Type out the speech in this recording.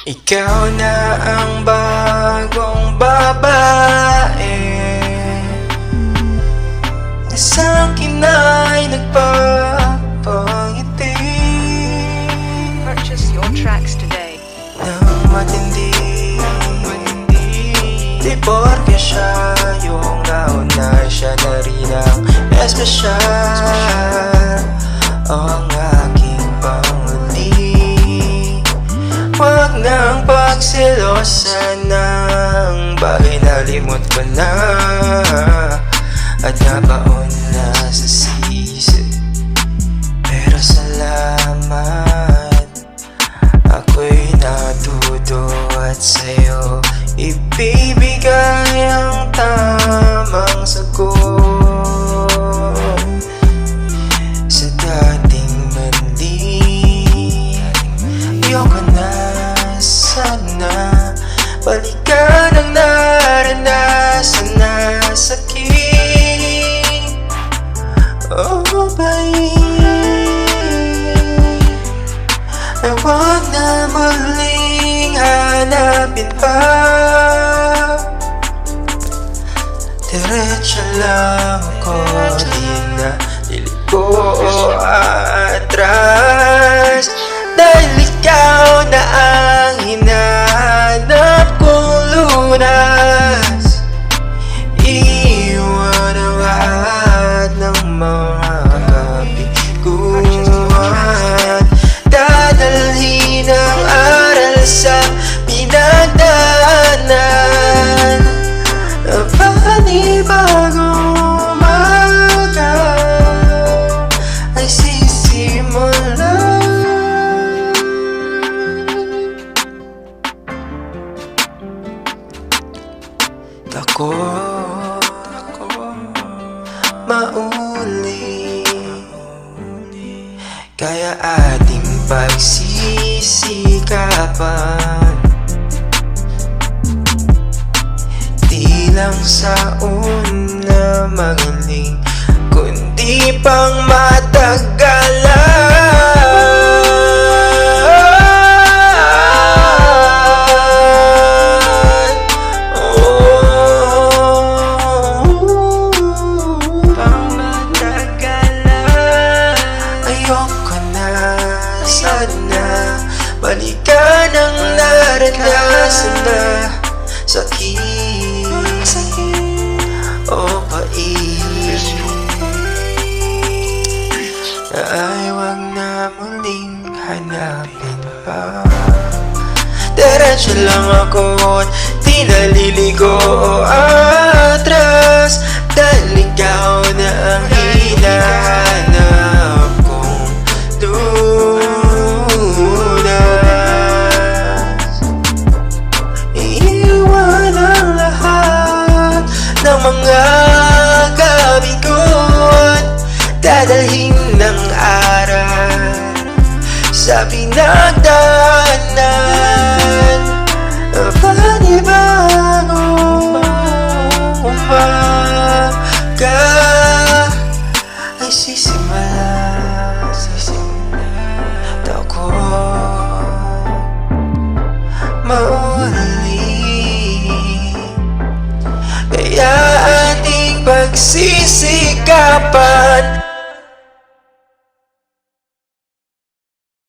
Ikaw na ang bagong babae. Na sa akin ay nagpapangiti. Purchase your tracks today. Nang matindi Di porke siya yung nauna Siya na rin ang espesyal. O ang nang pagselosan ng bagay na limot ko na At nabaon na sa sisig. Pero salamat Ako'y natuto at sa'yo Ibibigay ang tamang sagot. Sa dating mali Ayoko na sana Balikan ang naranasan na sakit. Oh, babe. Ay huwag na muling hanapin pa. Diretso lang ako Di na liliko atras Dahil Ako, mauli Kaya ating pagsisikapan. Di lang sa una magaling Kundi pang matagalan Na ay wag na muling hanapin pa. Diretso lang ako at di naliligo. O atras Dahil ikaw na ang hinahanap kong lunas Iiwan ang lahat ng mga gabi ko. At Dadalhin sa pinagdaanan Panibagong umaga Ay sisimula Sisimula. Ako mauli Kaya ating pagsisikapan